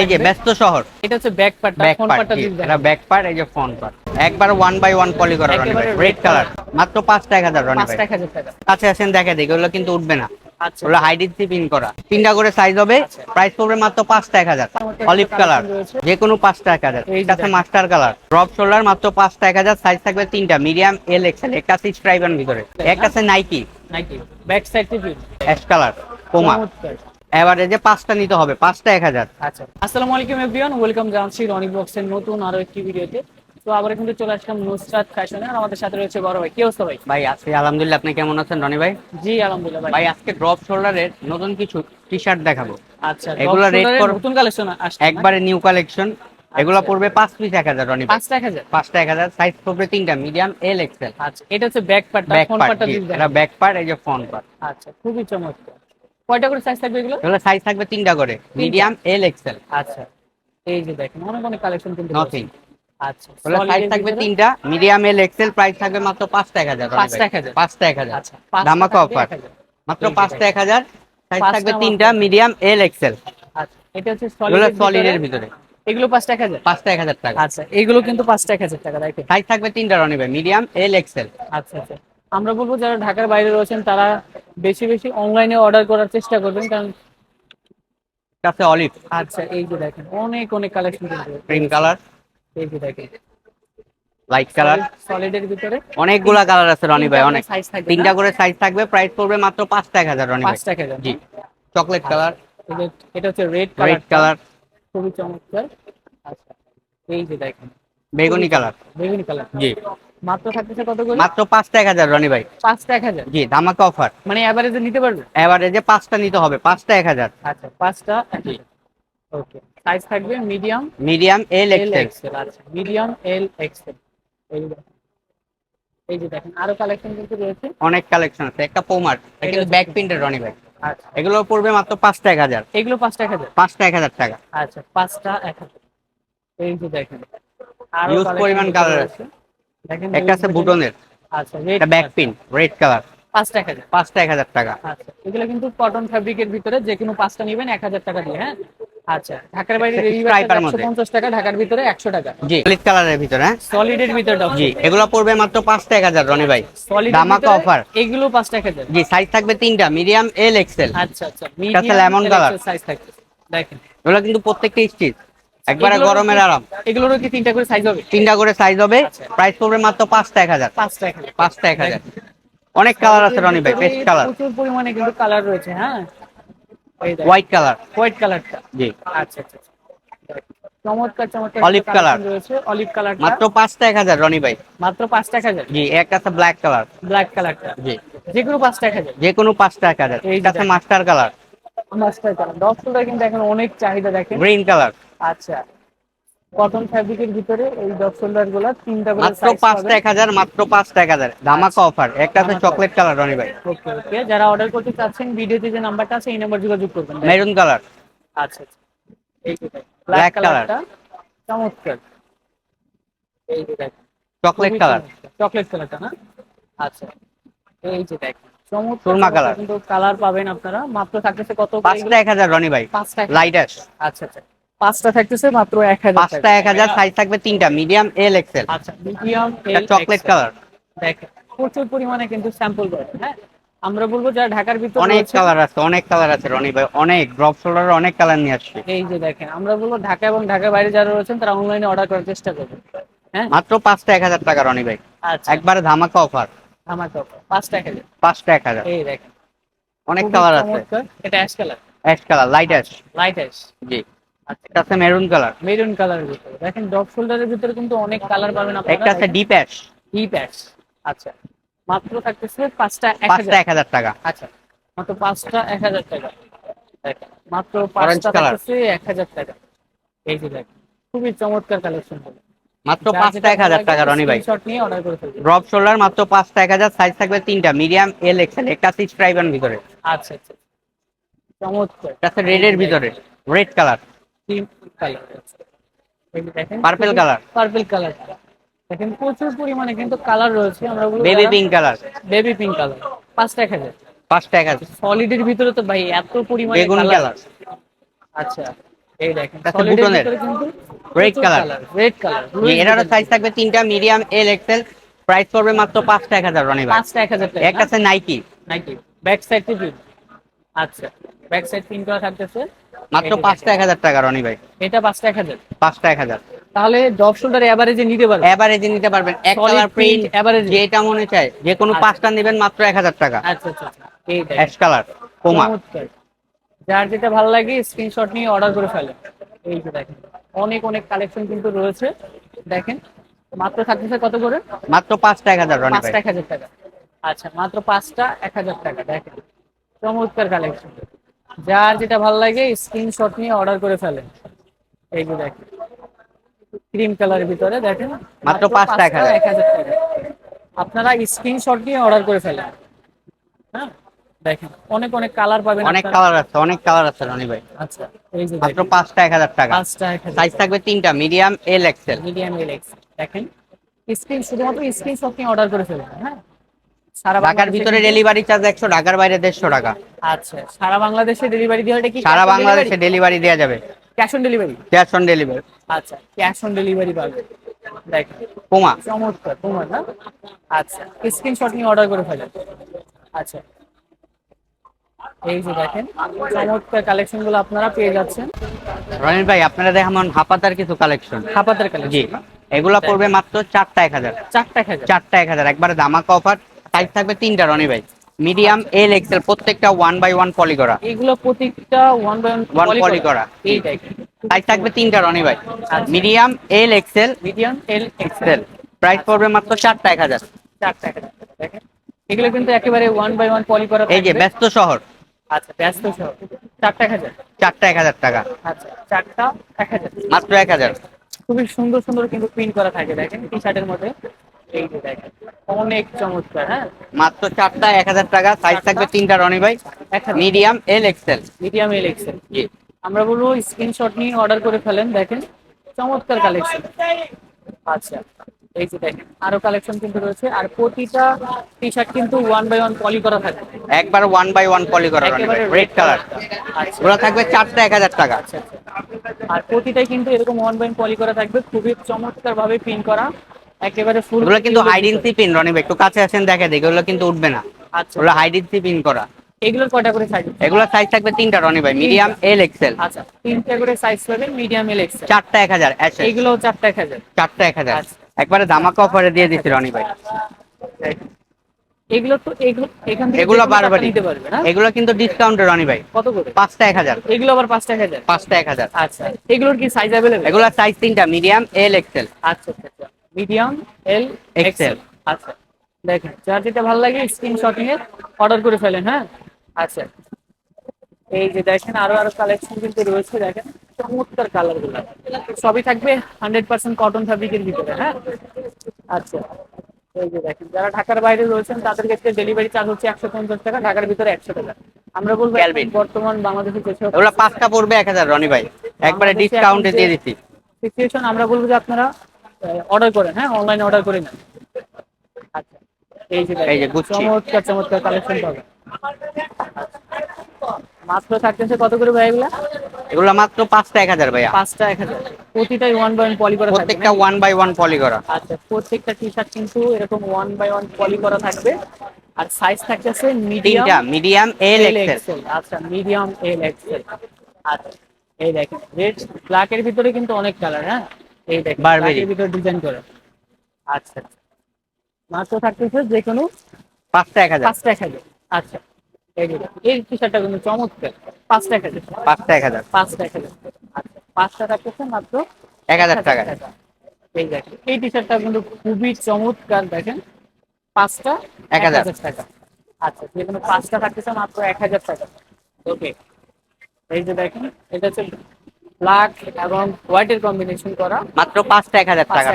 এই যে ব্যস্ত শহর। এটা হচ্ছে ব্যাক ব্যাক ফ্রন্ট পার্ট পার্টটা যদি এটা ব্যাক পার্ট এই যে ফ্রন্ট পার্ট একবার ওয়ান বাই ওয়ান পলি করা রনি ভাই রেড কালার মাত্র পাঁচটা এক হাজার রনি ভাই এক টাকা। কাছে আসেন দেখে দেখি ওগুলো কিন্তু উঠবে না। আচ্ছা। ওগুলো হাইডিসি পিন করা। তিনটা করে সাইজ হবে আচ্ছা। প্রাইস পড়বে মাত্র পাঁচটা এক হাজার। অলিভ একটা কালার যে কোনো পাঁচটা এক হাজার। এই এটা আছে মাস্টার কালার ড্রপ শোল্ডার মাত্র পাঁচটা এক হাজার সাইজ থাকবে তিনটা। মিডিয়াম এল এক্সেল একটা আছে স্ট্রাইবান ভিতরে। একটা আছে নাইকি নাকি ব্যাক সাইড থেকে অ্যাশ কালার পোমা এভারেজে পাঁচটা নিতে হবে পাঁচটা এক হাজার। আচ্ছা। আসসালামু আলাইকুম এভরিওয়ান ওয়েলকাম জানাচ্ছি রনি বক্সের নতুন আরও একটি ভিডিওতে। তো আবার কিন্তু চলে আসলাম নুসরাত ফ্যাশনে আর আমাদের সাথে রয়েছে বড় ভাই। কি অবস্থা ভাই? ভাই আজকে আলহামদুলিল্লাহ আপনি কেমন আছেন রনি ভাই? জি আলহামদুলিল্লাহ ভাই। আজকে ড্রপ শোল্ডারের নতুন কিছু টি শার্ট দেখাবো। আচ্ছা এগুলো কর- নতুন কালেকশন আসছে একবারে নিউ কালেকশন এগুলো। পড়বে পাঁচ পিস এক হাজার রনি পাঁচটা এক হাজার? পাঁচটা এক হাজার। সাইজ পড়বে তিনটা মিডিয়াম এল এক্সেল আচ্ছা এটা হচ্ছে ব্যাক পার্টটা ব্যাক পার্ট এটা ব্যাক পার্ট এই যে ফ্রন্ট পার্ট আচ্ছা খুবই চমৎকার। কয়টা করে সাইজ থাকবে এগুলো? এগুলো সাইজ থাকবে তিনটা করে মিডিয়াম এল এক্সেল আচ্ছা এই যে দেখেন অনেক অনেক কালেকশন কিন্তু. রয়েছে। আচ্ছা সাইজ থাকবে তিনটা মিডিয়াম এল এক্সেল প্রাইস থাকবে মাত্র পাঁচটা এক হাজার পাঁচটা ভাই। এক হাজার? পাঁচটা এক হাজার। আচ্ছা ধামাকা অফার মাত্র পাঁচটা এক হাজার সাইজ থাকবে তিনটা মিডিয়াম এল এক্সেল আচ্ছা এটা হচ্ছে সলিড এর ভিতরে। এগুলো পাঁচটা এক হাজার? পাঁচটা এক হাজার টাকা। আচ্ছা এগুলো কিন্তু পাঁচটা এক হাজার টাকা রাইট সাইজ থাকবে তিনটা রনি ভাই মিডিয়াম এল এক্সেল আচ্ছা আচ্ছা। আমরা বলব যারা ঢাকার বাইরে রয়েছেন তারা বেশি বেশি অনলাইনে অর্ডার করার চেষ্টা করবেন কারণ কাছে অলিভ আচ্ছা এই যে দেখেন অনেক অনেক কালেকশন ক্রিম কালার এই যে দেখেন। লাইট কালার সলিডের ভিতরে অনেকগুলা কালার আছে রনি ভাই অনেক। তিনটা করে সাইজ থাকবে প্রাইস পড়বে মাত্র পাঁচটা এক হাজার রনি এক হাজার জি। চকলেট কালার এটা হচ্ছে red colour red colour colour খুবই চমৎকার। আচ্ছা এই যে দেখেন। বেগুনি কালার বেগুনি কালার জি। মাত্র থাকতেছে কত করে মাত্র পাঁচটা এক হাজার রনি ভাই। পাঁচটা এক হাজার? জি ধামাকা অফার মানে অ্যাভারেজে নিতে পারবে? এবারে যে পাঁচটা নিতে হবে পাঁচটা এক হাজার। আচ্ছা পাঁচটা? ওকে সাইজ থাকবে মিডিয়াম মিডিয়াম এল এক্সেল আচ্ছা মিডিয়াম এল এক্সেল এই যে দেখেন। এই যে দেখেন আরও কালেকশন কিন্তু রয়েছে। অনেক কালেকশন আছে একটা পোমার এটা ব্যাক প্রিন্টের রনি ভাই। আচ্ছা। এগুলো পড়বে মাত্র পাঁচটা এক হাজার। এগুলো পাঁচটা এক হাজার? পাঁচটা এক হাজার টাকা। আচ্ছা পাঁচটা এক হাজার। এই যে দেখেন আরও পরিমাণ রয়েছে। দেখেন একটা আছে বুটনের। আচ্ছা ব্যাক পিন রেড কালার পাঁচটা এক হাজার। পাঁচটা এক হাজার টাকা। আচ্ছা এগুলো কিন্তু কটন ফ্যাব্রিকের ভিতরে যে কোনো পাঁচটা নেবেন এক হাজার টাকা দিয়ে হ্যাঁ? আচ্ছা ঢাকার বাইরে টাকা ঢাকার ভিতরে একশো টাকা। জি সলিড কালারের ভিতরে হ্যাঁ? সলিডের ভিতরে জি এগুলো পড়বে মাত্র রনি ভাই। ধামাকা অফার এগুলো এক হাজার। জি সাইজ থাকবে তিনটা মিডিয়াম এল এক্সেল আচ্ছা আচ্ছা। সাইজ দেখেন। এগুলো কিন্তু প্রত্যেকটা স্টিচ একবারে গরমের আরাম। এগুলোরও কি তিনটা করে সাইজ হবে? তিনটা করে সাইজ হবে। প্রাইস পড়বে মাত্র পাঁচটা এক হাজার। পাঁচটা এক হাজার। পাঁচটা এক হাজার। অনেক কালার আছে রনি ভাই পেস্ট কালার প্রচুর পরিমাণে কিন্তু কালার রয়েছে হ্যাঁ? হোয়াইট কালার হোয়াইট কালারটা জি। আচ্ছা আচ্ছা আচ্ছা। চমৎকার চমৎকার অলিভ কালার রয়েছে। অলিভ কালার মাত্র পাঁচটা এক হাজার রনি ভাই। মাত্র পাঁচটা এক হাজার? জি একটা আছে ব্ল্যাক কালার ব্ল্যাক কালারটা জি। যেগুলো পাঁচটা এক হাজার। যে কোনো পাঁচটা এক হাজার। এই যে এটা আছে মাস্টার কালার মাস্টার কালার দশ কিন্তু এখন অনেক চাহিদা দেখেন। গ্রিন কালার আচ্ছা। কটন ফ্যাব্রিকের ভিতরে এই ডগ শোল্ডারগুলা তিনটা করে মাত্র পাঁচটা এক হাজার মাত্র পাঁচটা এক হাজার। ধামাকা অফার একটা আছে চকলেট কালার রনি ভাই। ওকে ওকে যারা অর্ডার করতে চাচ্ছেন ভিডিওতে যে নাম্বারটা আছে এই নাম্বার যোগাযোগ করবেন। মেরুন কালার আচ্ছা আচ্ছা। এই যে ব্ল্যাক কালারটা চমৎকার। এই যে দেখেন। চকলেট কালার চকলেট কালারটা না? আচ্ছা। এই যে দেখেন চমৎকার সুরমা কিন্তু কালার পাবেন আপনারা। মাত্র থাকতেছে কত? করে পাঁচটা এগুলো? এক হাজার রনি ভাই। পাঁচটা এক- লাইট আচ্ছা আচ্ছা। পাঁচটা থাকতেছে মাত্র এক হাজার পাঁচটা এক হাজার সাইজ থাকবে তিনটা মিডিয়াম এল এক্সেল আচ্ছা মিডিয়াম চকলেট কালার দেখেন প্রচুর পরিমাণে কিন্তু স্যাম্পল রয়েছে হ্যাঁ? আমরা বলব যারা ঢাকার ভিতরে অনেক কালার আছে অনেক কালার আছে রনি ভাই অনেক ড্রপ শোল্ডার অনেক কালার নিয়ে আসছে। এই যে দেখেন আমরা বলব ঢাকা এবং ঢাকার বাইরে যারা রয়েছেন তারা অনলাইনে অর্ডার করার চেষ্টা করবেন হ্যাঁ? মাত্র পাঁচটা এক হাজার টাকা রনি ভাই। আচ্ছা। একবারে ধামাকা অফার আমাকে পাঁচটা এক হাজার। পাঁচটা এক হাজার। এই দেখেন। অনেক কালার আছে। এটা ash colour ash colour light ash light ash জি। একটা আছে মেরুন কালার মেরুন কালারের ভিতরে। দেখেন ডগ শোল্ডারের ভিতরে কিন্তু অনেক কালার পাবেন একটা আছে ডিপ অ্যাশ ডিপ অ্যাশ আচ্ছা মাত্র থাকতেছে পাঁচটা এক পাঁচটা এক হাজার টাকা। আচ্ছা মাত্র পাঁচটা এক হাজার টাকা। মাত্র পাঁচটা থাকতেছে এক হাজার টাকা। এই যে দেখেন খুবই চমৎকার কালেকশন হবে। মাত্র পাঁচটা এক হাজার টাকা রনি ভাই। ড্রপ শোল্ডার মাত্র পাঁচটা এক হাজার সাইজ থাকবে তিনটা। মিডিয়াম এল এক্সেল একটা স্ট্রাইবান ভিতরে। আচ্ছা আচ্ছা চমৎকার। একটা রেড এর ভিতরে। Red colour cream colour purple colour দেখেন প্রচুর পরিমাণে কিন্তু কালার রয়েছে আমরা baby pink colour baby pink colour পাঁচটা এক হাজার। পাঁচটা এক হাজার। সলিডের ভিতরে তো ভাই এত পরিমাণে বেগুনি কালার কালার আচ্ছা এই দেখেন ভিতরে কিন্তু Red color। রেড কালার জি, সাইজ থাকবে তিনটা মিডিয়াম এল এক্সেল প্রাইস পড়বে মাত্র পাঁচটা এক হাজার রনি ভাই। পাঁচটা এক হাজার একটা আছে নাইকি নাকি ব্যাক সাইড আচ্ছা ব্যাক সাইড করা থাকতেছে। মাত্র পাঁচটা এক হাজার টাকা রনি ভাই। এটা পাঁচটা এক হাজার। পাঁচটা এক হাজার। তাহলে ডব শোল্ডার এভারেজে নিতে পারবে এভারেজে নিতে পারবেন। এক কালার প্রিন্ট average। যেটা মনে চায় যে কোনো আচ্ছা। পাঁচটা নেবেন মাত্র এক হাজার টাকা। আচ্ছা আচ্ছা আচ্ছা। অ্যাশ কালার কোমা যার যেটা ভালো লাগে স্ক্রিনশট নিয়ে অর্ডার করে ফেলে এই যে দেখেন। অনেক অনেক কালেকশন কিন্তু রয়েছে। দেখেন। মাত্র থাকতেছে কত করে? মাত্র পাঁচটা এক হাজার রনি পাঁচটা এক হাজার টাকা। আচ্ছা মাত্র পাঁচটা এক হাজার টাকা। দেখেন। চমৎকার কালেকশন যার যেটা ভালো লাগে স্ক্রিনশট নিয়ে অর্ডার করে ফেলেন এই যে দেখেন। ক্রিম কালারের ভিতরে দেখেন। মাত্র পাঁচটা এক হাজার। এক হাজার টাকা। আপনারা স্ক্রিনশট নিয়ে অর্ডার করে ফেলেন। হ্যাঁ? দেখেন অনেক অনেক কালার পাবেন অনেক কালার আছে অনেক কালার আছে রনি ভাই। আচ্ছা এই যে মাত্র দেখেন। পাঁচটা এক হাজার টাকা। পাঁচটা এক হাজার সাইজ থাকবে তিনটা medium L XL medium L XL দেখেন স্ক্রিন শুধুমাত্র স্ক্রিনশট নিয়ে অর্ডার করে ফেলবেন হ্যাঁ? ঢাকার ভিতরে ডেলিভারি চার্জ একশো ঢাকার বাইরে দেড়শো টাকা। আচ্ছা সারা বাংলাদেশে ডেলিভারি দেওয়া কি সারা বাংলাদেশে ডেলিভারি দেওয়া যাবে। Cash on delivery cash on delivery আচ্ছা ক্যাশ অন ডেলিভারি পাবে। দেখেন কোমা চমৎকার তোমার না? আচ্ছা স্ক্রিনশট নিয়ে অর্ডার করে ফেলেন আচ্ছা। এই যে দেখেন চমৎকার কালেকশনগুলো আপনারা পেয়ে যাচ্ছেন। রনিল ভাই আপনারা দেখান হাপাতার কিছু কালেকশন হাপাতের জি কালেকশন এগুলা পড়বে মাত্র চারটা এক হাজার। চারটা খেজা চারটা এক হাজার একবারে দামাকা অফার সাইজ থাকবে তিনটা রনি ভাই। মিডিয়াম এল এক্সেল প্রত্যেকটা ওয়ান বাই ওয়ান পলি করা এগুলো প্রত্যেকটা ওয়ান বাই ওয়ান পলি করা। সাইজ থাকবে তিনটা রনি ভাই। Medium L XL medium L XL price পড়বে মাত্র চারটা এক হাজার। চারটা খেজা দেখেন। এগুলো কিন্তু একেবারে ওয়ান বাই ওয়ান পলি করা এই যে ব্যস্ত শহর। আচ্ছা ব্যস্ত সহ চারটা খেজা চারটা এক হাজার টাকা। আচ্ছা চারটা এক হাজার। মাত্র এক হাজার। খুবই সুন্দর সুন্দর কিন্তু প্রিন্ট করা থাকে। দেখেন টি শার্টের মধ্যে। এই যে দেখেন। অনেক চমৎকার হ্যাঁ? মাত্র চারটা এক হাজার টাকা। সাইজ থাকবে তিনটা রনি ভাই। Medium L XL medium L XL আমরা বলব স্ক্রিনশট নিয়ে অর্ডার করে ফেলেন দেখেন। চমৎকার কালেকশন আচ্ছা এই যে দেখেন আরও কালেকশন কিন্তু রয়েছে। আর প্রতিটা টি শার্ট কিন্তু ওয়ান বাই ওয়ান পলি করা থাকে একবার ওয়ান বাই ওয়ান পলি করা রেড কালার ওগুলো থাকবে চারটা এক হাজার টাকা। আচ্ছা আচ্ছা। আর প্রতিটাই কিন্তু এরকম ওয়ান বাই পলি করা থাকবে। খুবই চমৎকার ভাবে প্রিন্ট করা। একেবারে ফুল ওগুলো কিন্তু হাইডেন্সি পিন রনি ভাই একটু কাছে আসেন দেখে দেখে ওগুলো কিন্তু উঠবে না। আচ্ছা। ওগুলো হাইডেন্সি পিন করা। এগুলোর কয়টা করে সাইজ এগুলো সাইজ থাকবে তিনটা রনি ভাই মিডিয়াম এল এক্সেল আচ্ছা তিনটা করে সাইজ পাবেন মিডিয়াম এল এক্সেল চারটা এক হাজার এগুলো চারটা এক হাজার। চারটা এক হাজার। আচ্ছা। একবারে দামাকা অফারে দিয়ে দিচ্ছি রনি ভাই এগুলো তো এগুলো এখান থেকে এগুলো বারবারই। নিতে পারবে না? এগুলো কিন্তু ডিসকাউন্টে রনি ভাই কত করে? পাঁচটা এক হাজার। এগুলো আবার পাঁচটা এক হাজার? পাঁচটা এক হাজার। আচ্ছা। এগুলোর কি সাইজ অ্যাভেলেবেল এগুলো সাইজ তিনটা মিডিয়াম এল এক্সেল আচ্ছা আচ্ছা আচ্ছা। মিডিয়াম এল এক্সেল আচ্ছা দেখেন যার যেটা ভালো লাগে স্ক্রিনশট নিয়ে অর্ডার করে ফেলেন হ্যাঁ? আচ্ছা এই যে দেখেন আরও আরও কালেকশন কিন্তু রয়েছে দেখেন চমৎকার কালারগুলো। সবই থাকবে হান্ড্রেড পার্সেন্ট কটন ফ্যাব্রিকের ভিতরে হ্যাঁ? আচ্ছা এই যে দেখেন যারা ঢাকার বাইরে রয়েছেন তাদের ক্ষেত্রে ডেলিভারি চার্জ হচ্ছে একশো পঞ্চাশ টাকা ঢাকার ভিতরে একশো টাকা। আমরা বলব। বর্তমান বাংলাদেশে যেসব এগুলো পাঁচটা পড়বে এক হাজার রনি ভাই। একবারে ডিসকাউন্টে দিয়ে দিচ্ছি। সিচুয়েশন আমরা বলব যে আপনারা অর্ডার করেন হ্যাঁ? অনলাইনে অর্ডার করে নেন। আচ্ছা এই যে এই যে গুচ্ছি। চমৎকার চমৎকার কালেকশন আচ্ছা। মাত্র থাকতেছে কত করে ভাই এগুলা? এগুলো মাত্র পাঁচটা এক হাজার ভাইয়া। পাঁচটা এক হাজার। প্রতিটাই ওয়ান বাই ওয়ান পলি করা প্রত্যেকটা ওয়ান বাই ওয়ান পলি করা। আচ্ছা প্রত্যেকটা টি শার্ট কিন্তু এরকম ওয়ান বাই ওয়ান পলি করা থাকবে। আর সাইজ থাকতেছে মিডিয়াম মিডিয়াম এল এক্সেল আচ্ছা মিডিয়াম এল এক্সেল আচ্ছা এই দেখেন রেড ব্ল্যাক এর ভিতরে কিন্তু অনেক কালার হ্যাঁ? এই দেখেন ডিজাইন করে। আচ্ছা আচ্ছা। মাত্র থাকতেছে যে কোনো পাঁচটা এক হাজার। পাঁচটা এক হাজার। আচ্ছা এই যে এই টি শার্টটা কিন্তু চমৎকার। পাঁচটা এক হাজার। পাঁচটা এক হাজার। পাঁচটা এক হাজার। আচ্ছা পাঁচটা থাকতেছে মাত্র এক হাজার টাকা। এই দেখেন এই টি শার্টটা কিন্তু খুবই চমৎকার দেখেন। পাঁচটা এক হাজার। টাকা। আচ্ছা যে কোনো পাঁচটা থাকতেছে মাত্র এক হাজার টাকা। ওকে এই যে দেখেন এটা হচ্ছে ব্ল্যাক এবং হোয়াইটের কম্বিনেশন করা। মাত্র পাঁচটা এক হাজার টাকা।